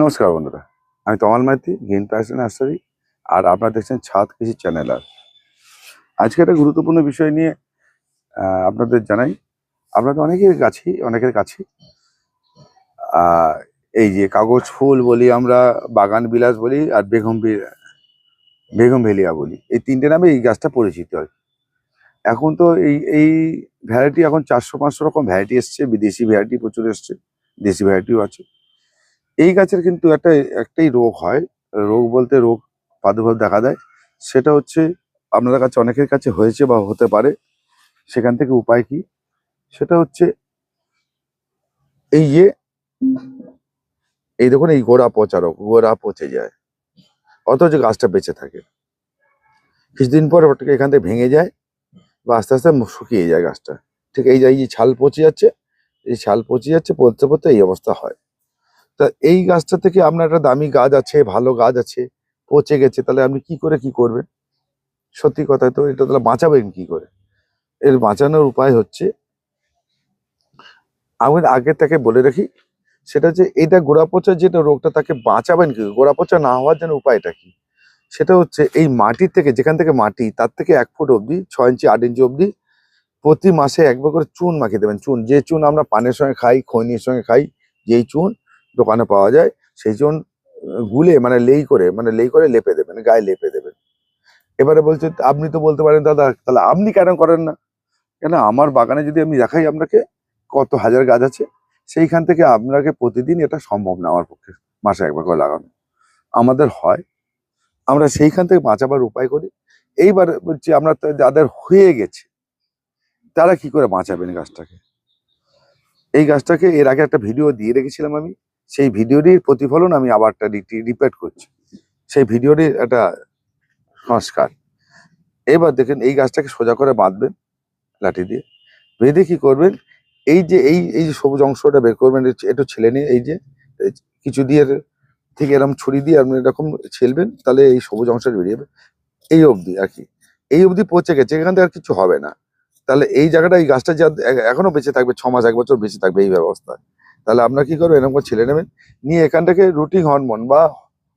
নমস্কার বন্ধুরা, আমি Tamal Maiti, green passion nursery, আর আপনারা দেখছেন ছাদ কৃষি চ্যানেল আর। আজকে একটা গুরুত্বপূর্ণ বিষয় নিয়ে আপনাদের জানাই। আপনাদের অনেকের কাছেই, অনেকের কাছে এই যে কাগজ ফুল বলি আমরা, বাগান বিলাস বলি, আর বেগম বেগম ভেলিয়া বলি। এই তিনটে নামে এই গাছটা পরিচিত আর। এখন তো এই এই ভ্যারাইটি এখন চারশো পাঁচশো রকম ভ্যারাইটি এসছে, বিদেশি ভ্যারাইটি প্রচুর এসছে, দেশি ভ্যারাইটিও আছে। এই গাছের কিন্তু একটা, একটাই রোগ হয়। রোগ বলতে রোগ প্রাদুর্ভাব দেখা দেয়। সেটা হচ্ছে আপনাদের কাছে অনেকের কাছে হয়েছে বা হতে পারে। সেখান থেকে উপায় কি? সেটা হচ্ছে এই যে, এই দেখুন এই গোড়া পচা রোগ, গোড়া পচে যায়। অথচ গাছটা বেঁচে থাকে। কিছুদিন পর ওটাকে এখান থেকে ভেঙে যায় বা আস্তে আস্তে শুকিয়ে যায় গাছটা। ঠিক এই যে এই যে ছাল পচে যাচ্ছে, এই ছাল পচে যাচ্ছে পড়তে পড়তে এই অবস্থা হয়। তা এই গাছটা থেকে আপনার একটা দামি গাছ আছে, ভালো গাছ আছে, পচে গেছে, তাহলে আপনি কি করে কি করবেন? সত্যি কথা তো, এটা তাহলে বাঁচাবেন কি করে? এর বাঁচানোর উপায় হচ্ছে, আমি আগে তাকে বলে রাখি, সেটা হচ্ছে এটা গোড়া পচা যেটা রোগটা তাকে বাঁচাবেন কি? গোড়া পচা না হওয়ার জন্য উপায়টা কি? সেটা হচ্ছে এই মাটির থেকে, যেখান থেকে মাটি, তার থেকে এক ফুট অবধি, ছয় ইঞ্চি, আট ইঞ্চি অবধি প্রতি মাসে একবার করে চুন মাখিয়ে দেবেন, চুন, যে চুন আমরা পানের সঙ্গে খাই, খৈনির সঙ্গে খাই, যেই চুন দোকানে পাওয়া যায় সেই আহ, গুলে মানে লেই করে মানে লেই করে লেপে দেবেন গায়ে লেপে দেবেন। এবারে বলছে আপনি তো বলতে পারেন দাদা তাহলে আপনি কেন করেন না? কেন আমার বাগানে যদি আমি দেখাই আপনাকে কত হাজার গাছ আছে সেইখান থেকে আপনাকে প্রতিদিন এটা সম্ভব না আমার পক্ষে মাসে একবার করে লাগানো। আমাদের হয় আমরা সেইখান থেকে বাঁচাবার উপায় করি। এইবার বলছি আমরা যাদের হয়ে গেছে তারা কি করে বাঁচাবেন গাছটাকে? এই গাছটাকে এর আগে একটা ভিডিও দিয়ে রেখেছিলাম আমি সেই ভিডিওটির প্রতিফলন আমি আবারটা রিপিট করছি। সেই ভিডিওটির একটা সংস্কার। এবার দেখেন এই গাছটাকে সোজা করে বাঁধবেন লাঠি দিয়ে। বেঁধে কি করবেন? এই যে, এই এই যে সবুজ অংশটা বের করবেন একটু- ছেলে নিয়ে, এই যে কিছু দিয়ে ঠিক এরকম ছুরি দিয়ে আপনি এরকম ছেলবেন, তাহলে এই সবুজ অংশটা বেরিয়ে যাবে। এই অবধি আর কি। এই অবধি পচে গেছে, এখান থেকে আর কিছু হবে না। তাহলে এই জায়গাটা, এই গাছটা যা এখনও বেঁচে থাকবে, ছ মাস, এক বছর বেঁচে থাকবে এই ব্যবস্থায় তাহলে আপনার কি করবেন? এরকম ছেলে নেবেন। নিয়ে এখান থেকে রুটিং হরমোন বা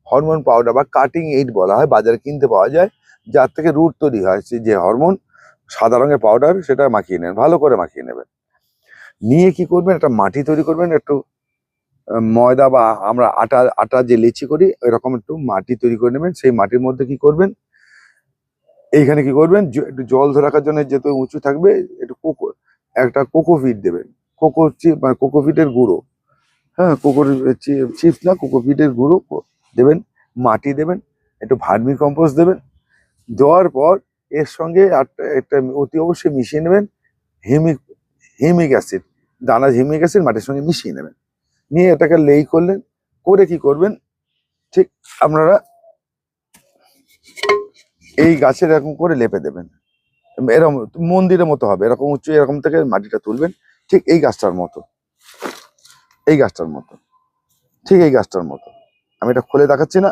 হরমোন পাউডার বা কাটিং এইড বলা হয়, বাজারে কিনতে পাওয়া যায়। যার থেকে রুট তৈরি হয়, সে যে হরমোন সাদা রঙের পাউডার সেটা মাখিয়ে নেন ভালো করে মাখিয়ে নেবেন। নিয়ে কি করবেন? একটা মাটি তৈরি করবেন, একটু ময়দা বা আমরা আটা আটা যে লেচি করি, এরকম একটু মাটি তৈরি করে নেবেন। সেই মাটির মধ্যে কি করবেন? এইখানে কি করবেন? একটু জল ধরে রাখার জন্য যেহেতু উঁচু থাকবে, একটু কোকো, একটা কোকোপিট দেবেন। কোকো চিপ মানে কোকোপিটের গুঁড়ো। হ্যাঁ কোকোর চিপস না কোকোপিটের গুঁড়ো দেবেন, মাটি দেবেন, একটু ভার্মি কম্পোস্ট দেবেন। দেওয়ার পর এর সঙ্গে একটা একটা অতি অবশ্যই মিশিয়ে নেবেন, হিমিক হিমিক অ্যাসিড দানা হিমিক অ্যাসিড মাটির সঙ্গে মিশিয়ে নেবেন। নিয়ে এটাকে লেই করলেন, করে কি করবেন, ঠিক আপনারা এই গাছের এরকম করে লেপে দেবেন। এরকম মন্দিরের মতো হবে, এরকম উঁচু, এরকম থেকে মাটিটা তুলবেন ঠিক এই গাছটার মতো। এই গাছটার মতো। ঠিক এই গাছটার মতো। আমি এটা খুলে দেখাচ্ছি না।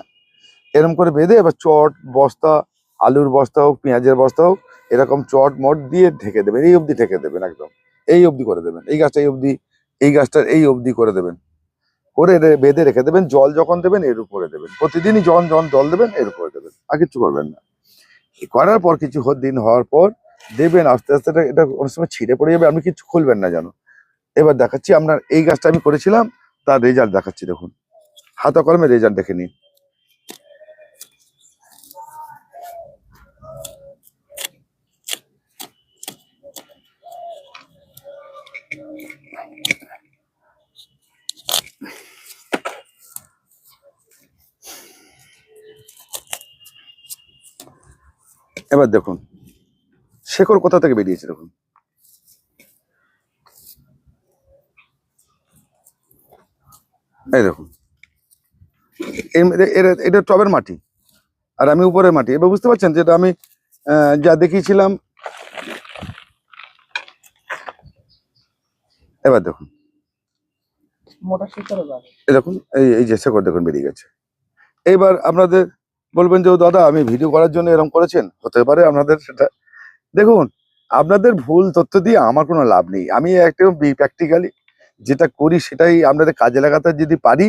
এরকম করে বেঁধে এবার চট বস্তা, আলুর বস্তা হোক, পেঁয়াজের বস্তা হোক, এরকম চট মট দিয়ে ঢেকে দেবেন। এই অবধি ঢেকে দেবেন একদম। এই অবধি করে দেবেন। এই গাছটা এই অবধি, এই গাছটার এই অবধি করে দেবেন। করে বেঁধে রেখে দেবেন। জল যখন দেবেন, এর উপরে দেবেন। প্রতিদিনই জল জল জল দেবেন, এর উপরে দেবেন। আর কিছু করবেন না। করার পর কিছু দিন হওয়ার পর দেবেন, আস্তে আস্তে এটা- অনেক সময় ছিঁড়ে পড়ে যাবে, আপনি কিছু খুলবেন না জানো এবার দেখাচ্ছি, আপনার এই গাছটা আমি করেছিলাম, তার রেজাল্ট দেখাচ্ছি, দেখুন। হাতা কলমে রেজাল্ট দেখে নিন। এবার দেখুন শেকড় কোথা থেকে বেরিয়েছে দেখুন এই দেখুন। এটা টবের মাটি আর আমি উপরের মাটি। এবার বুঝতে পারছেন যেটা আমি যা দেখিয়েছিলাম। এবার দেখুন। দেখুন এই এই যে শেকড় দেখুন বেরিয়ে গেছে। এইবার আপনাদের বলবেন যে দাদা আমি ভিডিও করার জন্য এরকম করেছেন? হতে পারে আপনাদের সেটা দেখুন, আপনাদের ভুল তথ্য দিয়ে আমার কোনো লাভ নেই। আমি একদম প্র্যাকটিক্যালি যেটা করি সেটাই আপনাদের কাজে লাগাতে যদি পারি,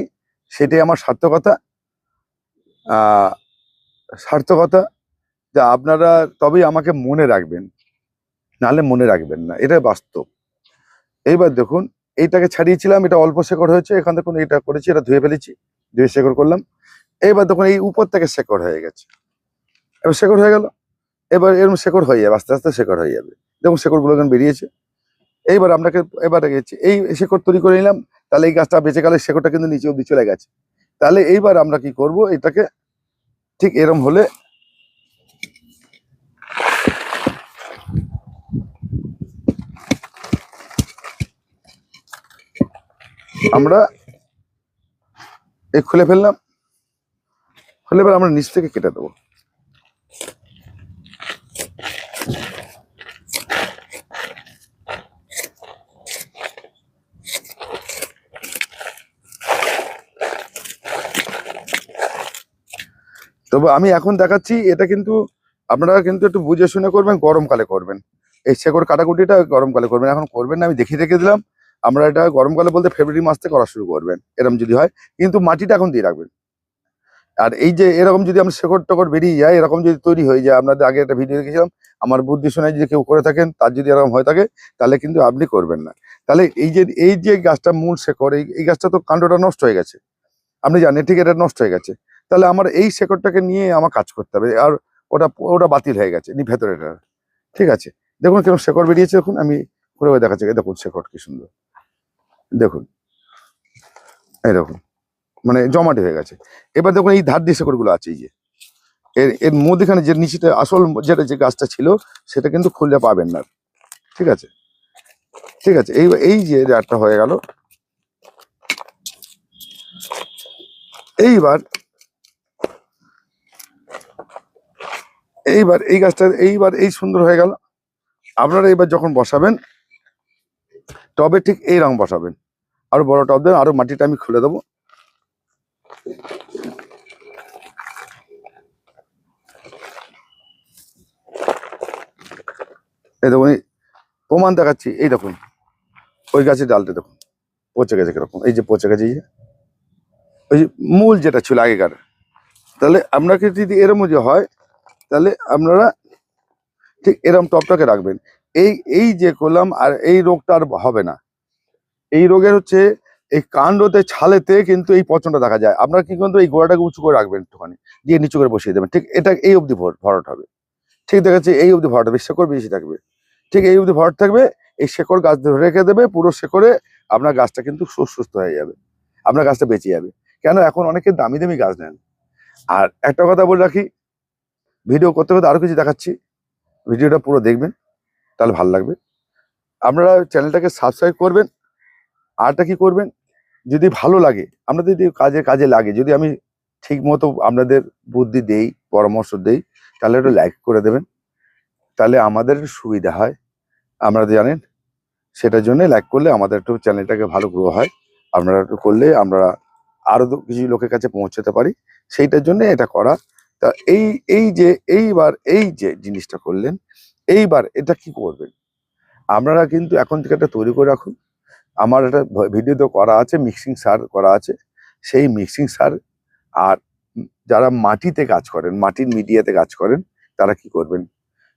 সেটাই আমার সার্থকতা। সার্থকতা, যে আপনারা তবেই আমাকে মনে রাখবেন। নাহলে মনে রাখবেন না এটা বাস্তব। এইবার দেখুন, এইটাকে ছাড়িয়েছিলাম, এটা অল্প শেকড় হয়েছে, এখান থেকে এটা করেছি, এটা ধুয়ে ফেলেছি, ধুয়ে শেকড় করলাম। এইবার দেখুন, এই উপর থেকে শেকড় হয়ে গেছে। এবার শেকড় হয়ে গেল। এবার এরকম শেকড় হয়ে যাবে, আস্তে আস্তে শেকড় হয়ে যাবে। দেখুন শেকড়গুলো এখন বেরিয়েছে। এইবার আপনাকে, এবার গেছি এই শেকড় তৈরি করে নিলাম, তাহলে এই গাছটা বেঁচে গেলে শেকড়টা কিন্তু নিচে অব্দি চলে গেছে। তাহলে এইবার আমরা কি করব, এটাকে ঠিক এরম হলে আমরা এই খুলে ফেললাম। খুলে এবার আমরা নিচ থেকে কেটে দেবো। তবে আমি এখন দেখাচ্ছি, এটা কিন্তু আপনারা কিন্তু একটু বুঝে শুনে করবেন গরমকালে করবেন। এই শেকড় কাটাকুটিটা গরমকালে করবেন। এখন করবেন না, আমি দেখিয়ে রেখে দিলাম। আমরা এটা গরমকালে বলতে ফেব্রুয়ারি মাস থেকে করা শুরু করবেন, এরকম যদি হয়। কিন্তু মাটিটা এখন দিয়ে রাখবেন। আর এই যে এরকম যদি আমরা শেকড় টেকড় বেরিয়ে যায়, এরকম যদি তৈরি হয়ে যায়, আপনাদের আগে একটা ভিডিও দেখেছিলাম, আমার বুদ্ধি শোনায় যদি কেউ করে থাকেন, তার যদি এরকম হয়ে থাকে, তাহলে কিন্তু আপনি করবেন না। তাহলে এই যে এই যে গাছটা মূল শেকড় এই গাছটা তো কাণ্ডটা নষ্ট হয়ে গেছে। আপনি জানেন, ঠিক এটা নষ্ট হয়ে গেছে। তাহলে আমার এই শেকড়টাকে নিয়ে আমার কাজ করতে হবে। আর ওটা ওটা বাতিল হয়ে গেছে, নি ভেতরেটা ঠিক আছে? দেখুন কীরকম শেকড় বেরিয়েছে, দেখুন। আমি ঘুরে দেখাচ্ছি। দেখুন শেকড় কি সুন্দর। দেখুন। এই দেখুন। মানে জমাটি হয়ে গেছে। এবার দেখুন এই ধার দিয়ে শেকড়গুলো আছে, এই যে। এর এর মধ্যেখানে যে নিচেটা, আসল যেটা যে গাছটা ছিল, সেটা কিন্তু খুললে পাবেন না। ঠিক আছে? ঠিক আছে? এই এই যে একটা হয়ে গেল। এইবার এইবার এই গাছটা এইবার এই সুন্দর হয়ে গেল। আপনারা এবার যখন বসাবেন, টবে ঠিক এই রং বসাবেন। আরও বড় টব দেবেন, আরও মাটিটা আমি খুলে দেবো। এই দেখুন প্রমাণ দেখাচ্ছি, এই দেখুন। ওই গাছের ডালটা দেখুন, পচে গেছে কীরকম। এই যে পচে গেছে, এই যে। ওই যে মূল যেটা ছিল আগেকার। তাহলে আপনাকে যদি এরম যে হয় তাহলে আপনারা ঠিক এরম টপটাকে রাখবেন। এই এই যে করলাম আর এই রোগটা আর হবে না। এই রোগের হচ্ছে এই কাণ্ডতে, ছালেতে কিন্তু এই পচনটা দেখা যায়। আপনারা কি কিন্তু এই গোড়াটাকে উঁচু করে রাখবেন একটুখানি, দিয়ে নিচু করে বসিয়ে দেবেন। ঠিক এটা এই অবধি ভর, ভরাট হবে। ঠিক দেখা যাচ্ছে এই অবধি ভরাট হবে, শেকড় বেশি থাকবে। ঠিক এই অবধি ভরাট থাকবে, এই শেকড় গাছ ধরে রেখে দেবে, পুরো শেকড়ে আপনার গাছটা কিন্তু সুস্থ হয়ে যাবে। আপনার গাছটা বেঁচে যাবে। কেন? এখন অনেকে দামি দামি গাছ নেন। আর একটা কথা বলে রাখি ভিডিও করতে করতে আরও কিছু দেখাচ্ছি। ভিডিওটা পুরো দেখবেন, তাহলে ভালো লাগবে। আপনারা চ্যানেলটাকে সাবস্ক্রাইব করবেন, আরটা কি করবেন? যদি ভালো লাগে আপনাদের যদি কাজে কাজে লাগে, যদি আমি ঠিক মতো আপনাদের বুদ্ধি দেই, পরামর্শ দেই, তাহলে একটু লাইক করে দেবেন। তাহলে আমাদের সুবিধা হয়। আপনারা জানেন, সেটার জন্য লাইক করলে আমাদের একটু চ্যানেলটাকে ভালো গ্রো হয়। আপনারা একটু করলে আমরা আরও কিছু লোকের কাছে পৌঁছাতে পারি। সেইটার জন্য এটা করা। তা এই এই যে, এইবার এই যে জিনিসটা করলেন, এইবার এটা কি করবেন? আপনারা কিন্তু এখন থেকে একটা তৈরি করে রাখুন। আমার একটা ভিডিও তো করা আছে মিক্সিং সার করা আছে। সেই মিক্সিং সার আর যারা মাটিতে কাজ করেন, মাটির মিডিয়াতে কাজ করেন, তারা কি করবেন?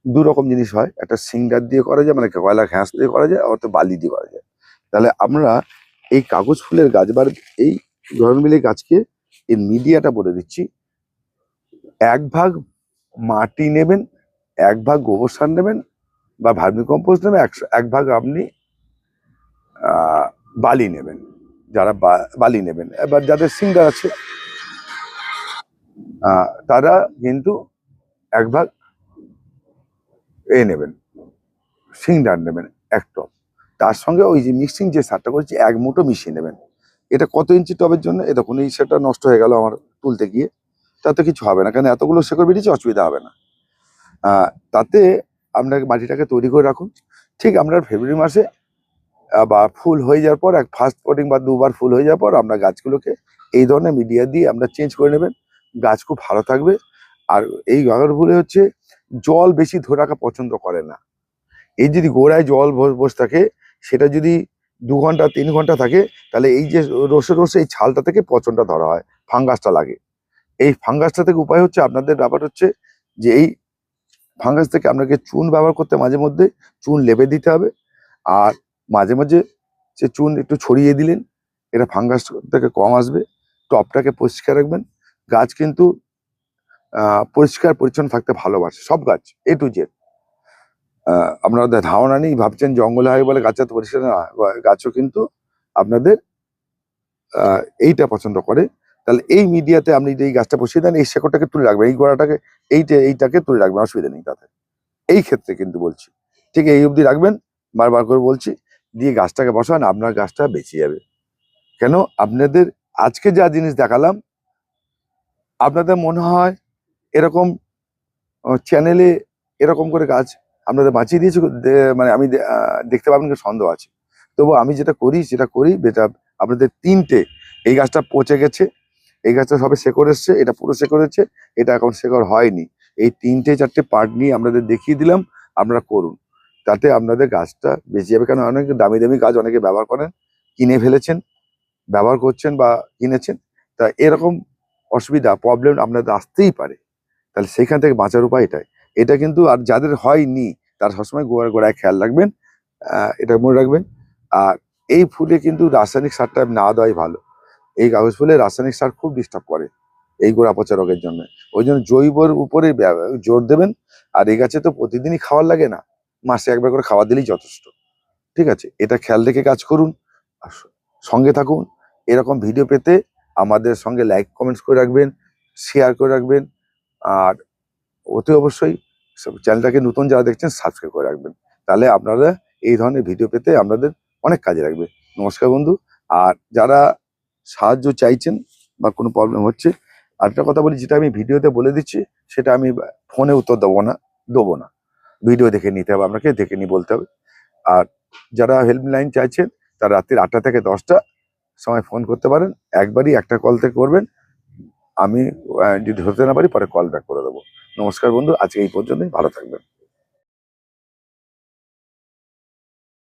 দু রকম জিনিস হয়। একটা সিঙ্গার দিয়ে করা যায় মানে কয়লা ঘ্যাস দিয়ে করা যায় অত বালি দিয়ে করা যায়। তাহলে আমরা এই কাগজ ফুলের গাছ বা এই মিলে গাছকে, এই মিডিয়াটা বলে দিচ্ছি। এক ভাগ মাটি নেবেন, এক ভাগ গোবর সার নেবেন বা ভার্মি কম্পোস্ট নেবেন, এক ভাগ আপনি বালি নেবেন, যারা বালি নেবেন। এবার যাদের সিঙ্গার আছে তারা কিন্তু এক ভাগ এ নেবেন সিংডার নেবেন, এক টব। তার সঙ্গে ওই যে মিক্সিং যে সারটা করেছি, এক মুঠো মিশিয়ে নেবেন। এটা কত ইঞ্চি টবের জন্য? এ দেখুন, এই সেটা নষ্ট হয়ে গেল আমার তুলতে গিয়ে। তাতে কিছু হবে না, কারণ এতগুলো শেকড় বেরিয়েছে, অসুবিধা হবে না। তাতে আপনাকে মাটিটাকে তৈরি করে রাখুন। ঠিক আপনার ফেব্রুয়ারি মাসে বা ফুল হয়ে যাওয়ার পর, এক ফার্স্ট পটিং বা দুবার ফুল হয়ে যাওয়ার পর, আমরা গাছগুলোকে এই ধরনের মিডিয়া দিয়ে আমরা চেঞ্জ করে নেবেন। গাছ খুব ভালো থাকবে। আর এই গাছগুলো হচ্ছে, জল বেশি ধরে রাখা পছন্দ করে না। এই যদি গোড়ায় জল বসে থাকে, সেটা যদি দু ঘণ্টা, তিন ঘণ্টা থাকে, তাহলে এই যে রসে রসে এই ছালটা থেকে পচনটা ধরা হয় ফাঙ্গাসটা লাগে। এই ফাঙ্গাসটা থেকে উপায় হচ্ছে আপনাদের ব্যাপার হচ্ছে যে এই ফাঙ্গাস থেকে আপনাকে চুন ব্যবহার করতে মাঝে মধ্যে চুন লেপে দিতে হবে। আর মাঝে মাঝে সে চুন একটু ছড়িয়ে দিলেন, এটা ফাঙ্গাস থেকে কম আসবে। টপটাকে পরিষ্কার রাখবেন। গাছ কিন্তু পরিষ্কার, পরিচ্ছন্ন থাকতে ভালোবাসে। সব গাছ এ টু জেড আপনাদের ধারণা নেই, ভাবছেন জঙ্গলে হয় বলে গাছ এত পরিষ্কার গাছও কিন্তু আপনাদের এইটা পছন্দ করে। তাহলে এই মিডিয়াতে আপনি যে এই গাছটা বসিয়ে দেন, এই শেকড়টাকে তুলে রাখবেন, এই গোড়াটাকে, এইটা, এইটাকে তুলে রাখবেন, অসুবিধা নেই তাতে। এই ক্ষেত্রে কিন্তু বলছি, ঠিক এই অবধি রাখবেন, বারবার করে বলছি, দিয়ে গাছটাকে বসান, আপনার গাছটা বেঁচে যাবে। কেন? আপনাদের আজকে যা জিনিস দেখালাম, আপনাদের মনে হয় এরকম চ্যানেলে এরকম করে গাছ আপনাদের বাঁচিয়ে দিয়েছে মানে আমি দেখতে পাবেন সন্দেহ আছে। তবু আমি যেটা করি, সেটা করি, যেটা আপনাদের তিনটে, এই গাছটা পচে গেছে এই গাছটা সবে শেকড় এসছে, এটা পুরো শেকড় হচ্ছে এটা এখন শেকড় হয়নি। এই তিনটে চারটে পার্ট নিয়ে আপনাদের দেখিয়ে দিলাম, আপনারা করুন। তাতে আপনাদের গাছটা বেঁচে যাবে। কারণ অনেক দামি দামি গাছ অনেকে ব্যবহার করেন, কিনে ফেলেছেন, ব্যবহার করছেন বা কিনেছেন। তা এরকম অসুবিধা প্রবলেম আপনাদের আসতেই পারে। তাহলে সেখান থেকে বাঁচার উপায় এটাই। এটা কিন্তু আর যাদের হয়নি, তারা সবসময় গোড়ায় গোড়ায় খেয়াল রাখবেন এটা মনে রাখবেন। আর এই ফুলে কিন্তু রাসায়নিক সারটা না দেওয়াই ভালো। এই কাগজ ফুলে রাসায়নিক সার খুব ডিস্টার্ব করে এই গোড়া পচা রোগের জন্য। ওই জন্য জৈবর উপরে জোর দেবেন, আর এই গাছে তো প্রতিদিনই খাওয়ার লাগে না। মাসে একবার করে খাওয়া দিলেই যথেষ্ট। ঠিক আছে? এটা খেয়াল রেখে কাজ করুন সঙ্গে থাকুন। এরকম ভিডিও পেতে আমাদের সঙ্গে লাইক কমেন্টস করে রাখবেন শেয়ার করে রাখবেন, আর অতি অবশ্যই চ্যানেলটাকে নতুন যারা দেখছেন সাবস্ক্রাইব করে রাখবেন। তাহলে আপনারা এই ধরনের ভিডিও পেতে আপনাদের অনেক কাজে লাগবে। নমস্কার বন্ধু, আর যারা সাহায্য চাইছেন বা কোনো প্রবলেম হচ্ছে। আরেকটা কথা বলি, যেটা আমি ভিডিওতে বলে দিচ্ছি, সেটা আমি ফোনে উত্তর দেবো না দেবো না। ভিডিও দেখে নিতে হবে, আপনাকে দেখে নিয়ে বলতে হবে। আর যারা হেল্পলাইন চাইছেন, তারা রাত্রির আটটা থেকে দশটা সময় ফোন করতে পারেন। একবারই একটা কল থেকে করবেন। আমি যদি হতে না পারি, পরে কল ব্যাক করে দেবো। নমস্কার বন্ধু, আজকে এই পর্যন্তই। ভালো থাকবেন।